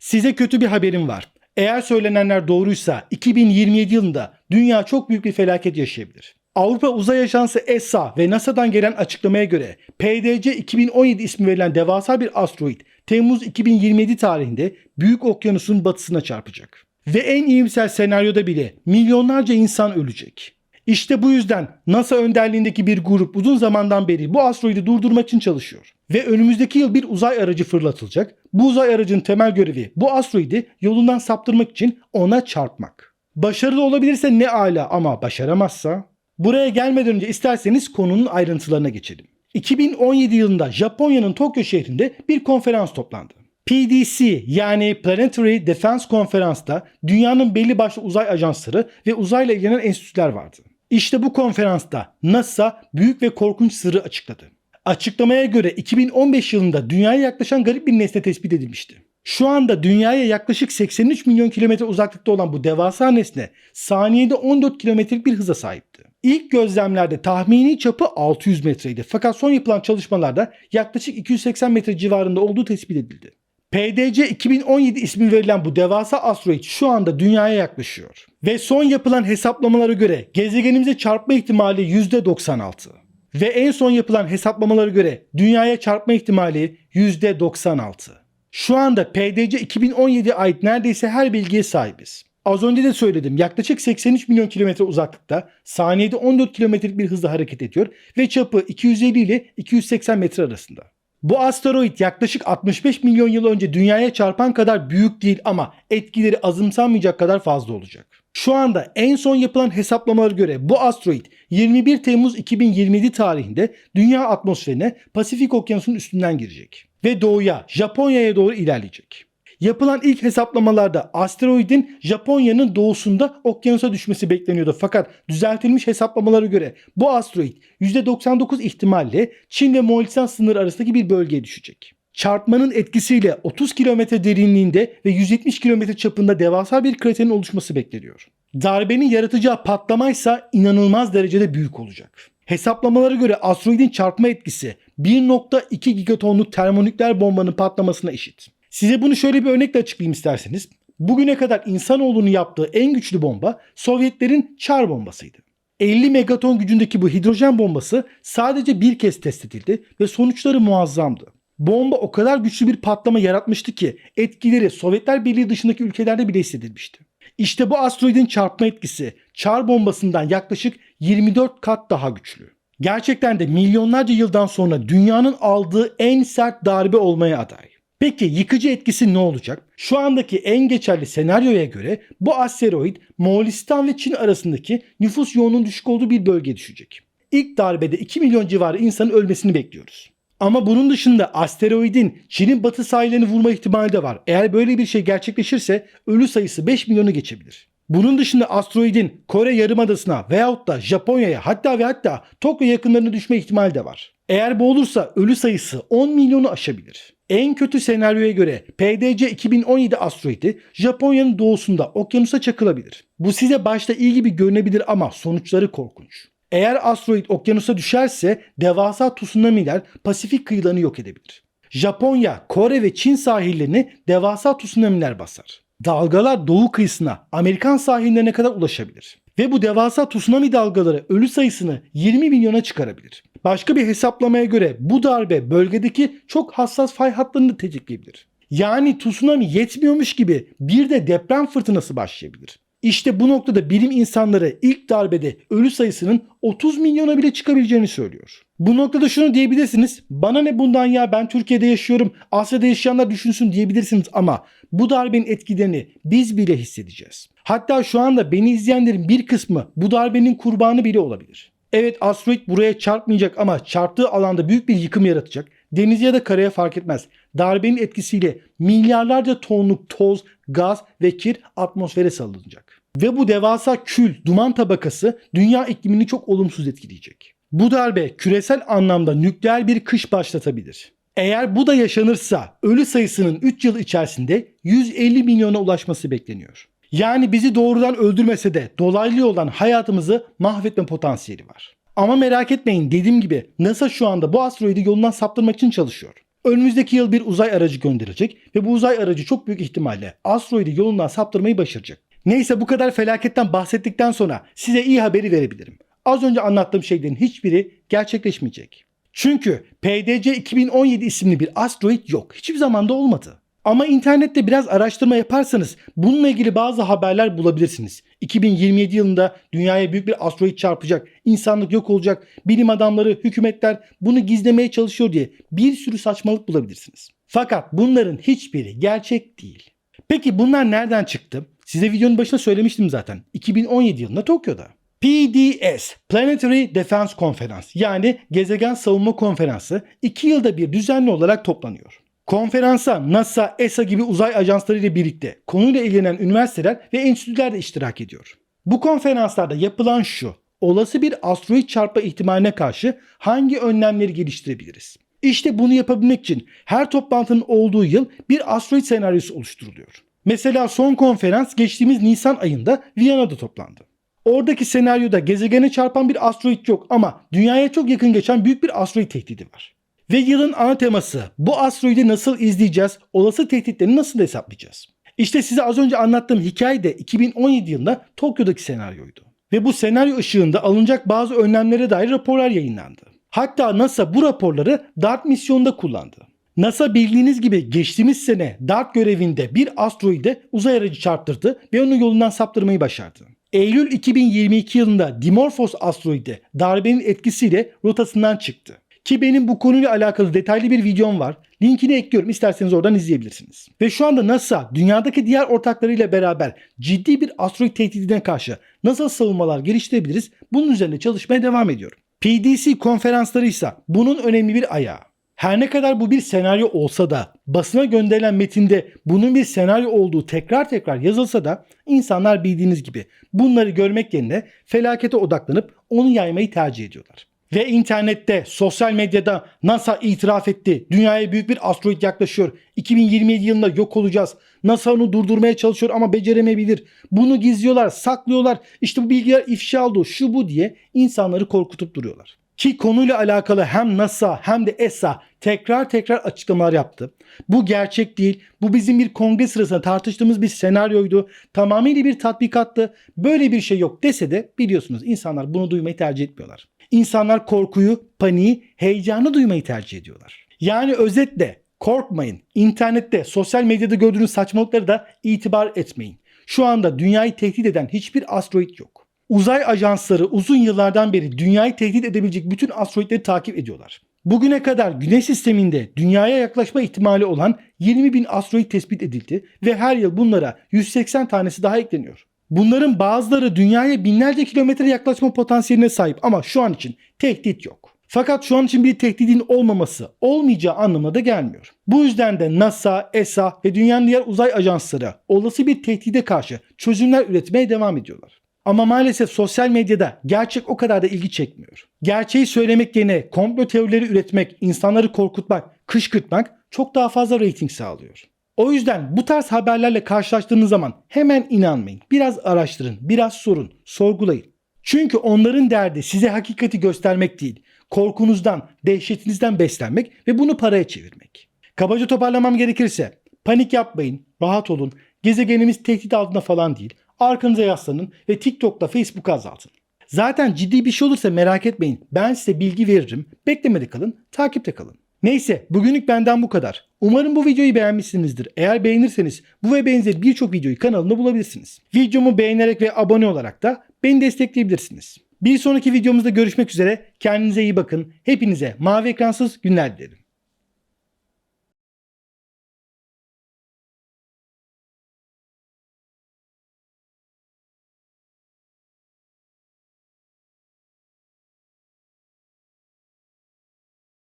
Size kötü bir haberim var. Eğer söylenenler doğruysa 2027 yılında dünya çok büyük bir felaket yaşayabilir. Avrupa Uzay Ajansı ESA ve NASA'dan gelen açıklamaya göre PDC 2017 ismi verilen devasa bir asteroid Temmuz 2027 tarihinde Büyük Okyanus'un batısına çarpacak. Ve en iyimser senaryoda bile milyonlarca insan ölecek. İşte bu yüzden NASA önderliğindeki bir grup uzun zamandan beri bu asteroidi durdurmak için çalışıyor. Ve önümüzdeki yıl bir uzay aracı fırlatılacak. Bu uzay aracının temel görevi bu asteroidi yolundan saptırmak için ona çarpmak. Başarılı olabilirse ne ala ama başaramazsa? Buraya gelmeden önce isterseniz konunun ayrıntılarına geçelim. 2017 yılında Japonya'nın Tokyo şehrinde bir konferans toplandı. PDC yani Planetary Defense Konferans'ta dünyanın belli başlı uzay ajansları ve uzayla ilgilenen enstitüler vardı. İşte bu konferansta NASA büyük ve korkunç sırrı açıkladı. Açıklamaya göre 2015 yılında dünyaya yaklaşan garip bir nesne tespit edilmişti. Şu anda dünyaya yaklaşık 83 milyon kilometre uzaklıkta olan bu devasa nesne saniyede 14 kilometrelik bir hıza sahipti. İlk gözlemlerde tahmini çapı 600 metreydi fakat son yapılan çalışmalarda yaklaşık 280 metre civarında olduğu tespit edildi. PDC 2017 ismi verilen bu devasa asteroid şu anda dünyaya yaklaşıyor. Ve son yapılan hesaplamalara göre gezegenimize çarpma ihtimali %96. Ve en son yapılan hesaplamalara göre dünyaya çarpma ihtimali %96. Şu anda PDC 2017'ye ait neredeyse her bilgiye sahibiz. Az önce de söyledim yaklaşık 83 milyon kilometre uzaklıkta saniyede 14 kilometrelik bir hızla hareket ediyor ve çapı 250 ile 280 metre arasında. Bu asteroid yaklaşık 65 milyon yıl önce dünyaya çarpan kadar büyük değil ama etkileri azımsanmayacak kadar fazla olacak. Şu anda en son yapılan hesaplamalara göre bu asteroid 21 Temmuz 2027 tarihinde dünya atmosferine Pasifik Okyanusu'nun üstünden girecek ve doğuya Japonya'ya doğru ilerleyecek. Yapılan ilk hesaplamalarda asteroidin Japonya'nın doğusunda okyanusa düşmesi bekleniyordu. Fakat düzeltilmiş hesaplamalara göre bu asteroid %99 ihtimalle Çin ve Moğolistan sınırı arasındaki bir bölgeye düşecek. Çarpmanın etkisiyle 30 kilometre derinliğinde ve 170 kilometre çapında devasa bir kraterin oluşması bekleniyor. Darbenin yaratacağı patlamaysa inanılmaz derecede büyük olacak. Hesaplamalara göre asteroidin çarpma etkisi 1.2 gigatonluk termonükleer bombanın patlamasına eşit. Size bunu şöyle bir örnekle açıklayayım isterseniz. Bugüne kadar insanoğlunun yaptığı en güçlü bomba Sovyetlerin Çar bombasıydı. 50 megaton gücündeki bu hidrojen bombası sadece bir kez test edildi ve sonuçları muazzamdı. Bomba o kadar güçlü bir patlama yaratmıştı ki etkileri Sovyetler Birliği dışındaki ülkelerde bile hissedilmişti. İşte bu asteroidin çarpma etkisi Çar bombasından yaklaşık 24 kat daha güçlü. Gerçekten de milyonlarca yıldan sonra dünyanın aldığı en sert darbe olmaya aday. Peki yıkıcı etkisi ne olacak? Şu andaki en geçerli senaryoya göre bu asteroid Moğolistan ve Çin arasındaki nüfus yoğunluğunun düşük olduğu bir bölgeye düşecek. İlk darbede 2 milyon civarı insanın ölmesini bekliyoruz. Ama bunun dışında asteroidin Çin'in batı sahillerini vurma ihtimali de var. Eğer böyle bir şey gerçekleşirse ölü sayısı 5 milyonu geçebilir. Bunun dışında asteroidin Kore Yarımadası'na veyahut da Japonya'ya hatta ve hatta Tokyo yakınlarına düşme ihtimali de var. Eğer bu olursa ölü sayısı 10 milyonu aşabilir. En kötü senaryoya göre PDC 2017 asteroidi Japonya'nın doğusunda okyanusa çakılabilir. Bu size başta iyi gibi görünebilir ama sonuçları korkunç. Eğer asteroid okyanusa düşerse devasa tsunamiler Pasifik kıyılarını yok edebilir. Japonya, Kore ve Çin sahillerini devasa tsunamiler basar. Dalgalar doğu kıyısına, Amerikan sahillerine kadar ulaşabilir. Ve bu devasa tsunami dalgaları ölü sayısını 20 milyona çıkarabilir. Başka bir hesaplamaya göre bu darbe bölgedeki çok hassas fay hatlarını da tetikleyebilir. Yani tsunami yetmiyormuş gibi bir de deprem fırtınası başlayabilir. İşte bu noktada bilim insanları ilk darbede ölü sayısının 30 milyona bile çıkabileceğini söylüyor. Bu noktada şunu diyebilirsiniz. Bana ne bundan ya ben Türkiye'de yaşıyorum. Asya'da yaşayanlar düşünsün diyebilirsiniz ama bu darbenin etkilerini biz bile hissedeceğiz. Hatta şu anda beni izleyenlerin bir kısmı bu darbenin kurbanı bile olabilir. Evet asteroid buraya çarpmayacak ama çarptığı alanda büyük bir yıkım yaratacak. Deniz ya da karaya fark etmez. Darbenin etkisiyle milyarlarca tonluk toz, gaz ve kir atmosfere salınacak. Ve bu devasa kül, duman tabakası dünya iklimini çok olumsuz etkileyecek. Bu darbe küresel anlamda nükleer bir kış başlatabilir. Eğer bu da yaşanırsa ölü sayısının 3 yıl içerisinde 150 milyona ulaşması bekleniyor. Yani bizi doğrudan öldürmese de dolaylı olan hayatımızı mahvetme potansiyeli var. Ama merak etmeyin dediğim gibi NASA şu anda bu asteroidi yolundan saptırmak için çalışıyor. Önümüzdeki yıl bir uzay aracı gönderilecek ve bu uzay aracı çok büyük ihtimalle asteroidi yolundan saptırmayı başaracak. Neyse bu kadar felaketten bahsettikten sonra size iyi haberi verebilirim. Az önce anlattığım şeylerin hiçbiri gerçekleşmeyecek. Çünkü PDC 2017 isimli bir asteroid yok. Hiçbir zamanda olmadı. Ama internette biraz araştırma yaparsanız bununla ilgili bazı haberler bulabilirsiniz. 2027 yılında dünyaya büyük bir asteroid çarpacak, insanlık yok olacak, bilim adamları, hükümetler bunu gizlemeye çalışıyor diye bir sürü saçmalık bulabilirsiniz. Fakat bunların hiçbiri gerçek değil. Peki bunlar nereden çıktı? Size videonun başında söylemiştim zaten. 2017 yılında Tokyo'da. PDS, Planetary Defense Conference yani Gezegen Savunma Konferansı 2 yılda bir düzenli olarak toplanıyor. Konferansa NASA, ESA gibi uzay ajansları ile birlikte konuyla ilgilenen üniversiteler ve enstitüler de iştirak ediyor. Bu konferanslarda yapılan şu. Olası bir asteroid çarpma ihtimaline karşı hangi önlemleri geliştirebiliriz? İşte bunu yapabilmek için her toplantının olduğu yıl bir asteroid senaryosu oluşturuluyor. Mesela son konferans geçtiğimiz Nisan ayında Viyana'da toplandı. Oradaki senaryoda gezegene çarpan bir asteroid yok ama dünyaya çok yakın geçen büyük bir asteroid tehdidi var. Ve yılın ana teması bu asteroidi nasıl izleyeceğiz, olası tehditleri nasıl hesaplayacağız? İşte size az önce anlattığım hikaye de 2017 yılında Tokyo'daki senaryoydu. Ve bu senaryo ışığında alınacak bazı önlemlere dair raporlar yayınlandı. Hatta NASA bu raporları DART misyonunda kullandı. NASA bildiğiniz gibi geçtiğimiz sene DART görevinde bir asteroide uzay aracı çarptırdı ve onu yolundan saptırmayı başardı. Eylül 2022 yılında Dimorphos asteroidi darbenin etkisiyle rotasından çıktı. Ki benim bu konuyla alakalı detaylı bir videom var. Linkini ekliyorum isterseniz oradan izleyebilirsiniz. Ve şu anda NASA dünyadaki diğer ortaklarıyla beraber ciddi bir asteroid tehdidine karşı nasıl savunmalar geliştirebiliriz bunun üzerine çalışmaya devam ediyorum. PDC konferansları ise bunun önemli bir ayağı. Her ne kadar bu bir senaryo olsa da basına gönderilen metinde bunun bir senaryo olduğu tekrar tekrar yazılsa da insanlar bildiğiniz gibi bunları görmek yerine felakete odaklanıp onu yaymayı tercih ediyorlar. Ve internette, sosyal medyada NASA itiraf etti. Dünyaya büyük bir asteroid yaklaşıyor. 2027 yılında yok olacağız. NASA onu durdurmaya çalışıyor ama beceremeyebilir. Bunu gizliyorlar, saklıyorlar. İşte bu bilgiler ifşa oldu, şu bu diye insanları korkutup duruyorlar. Ki konuyla alakalı hem NASA hem de ESA tekrar tekrar açıklamalar yaptı. Bu gerçek değil. Bu bizim bir kongre sırasında tartıştığımız bir senaryoydu. Tamamıyla bir tatbikattı. Böyle bir şey yok dese de biliyorsunuz insanlar bunu duymayı tercih etmiyorlar. İnsanlar korkuyu, paniği, heyecanı duymayı tercih ediyorlar. Yani özetle korkmayın. İnternette, sosyal medyada gördüğünüz saçmalıkları da itibar etmeyin. Şu anda dünyayı tehdit eden hiçbir asteroid yok. Uzay ajansları uzun yıllardan beri dünyayı tehdit edebilecek bütün asteroidleri takip ediyorlar. Bugüne kadar Güneş sisteminde dünyaya yaklaşma ihtimali olan 20 bin asteroid tespit edildi ve her yıl bunlara 180 tanesi daha ekleniyor. Bunların bazıları dünyaya binlerce kilometre yaklaşma potansiyeline sahip ama şu an için tehdit yok. Fakat şu an için bir tehdidin olmaması olmayacağı anlamına da gelmiyor. Bu yüzden de NASA, ESA ve dünyanın diğer uzay ajansları olası bir tehdide karşı çözümler üretmeye devam ediyorlar. Ama maalesef sosyal medyada gerçek o kadar da ilgi çekmiyor. Gerçeği söylemek yerine komplo teorileri üretmek, insanları korkutmak, kışkırtmak çok daha fazla reyting sağlıyor. O yüzden bu tarz haberlerle karşılaştığınız zaman hemen inanmayın. Biraz araştırın, biraz sorun, sorgulayın. Çünkü onların derdi size hakikati göstermek değil, korkunuzdan, dehşetinizden beslenmek ve bunu paraya çevirmek. Kabaca toparlamam gerekirse panik yapmayın, rahat olun. Gezegenimiz tehdit altında falan değil. Arkanıza yaslanın ve TikTok'ta Facebook'a azaltın. Zaten ciddi bir şey olursa merak etmeyin. Ben size bilgi veririm. Beklemede kalın, takipte kalın. Neyse bugünlük benden bu kadar. Umarım bu videoyu beğenmişsinizdir. Eğer beğenirseniz bu ve benzeri birçok videoyu kanalımda bulabilirsiniz. Videomu beğenerek ve abone olarak da beni destekleyebilirsiniz. Bir sonraki videomuzda görüşmek üzere. Kendinize iyi bakın. Hepinize mavi ekransız günler dilerim.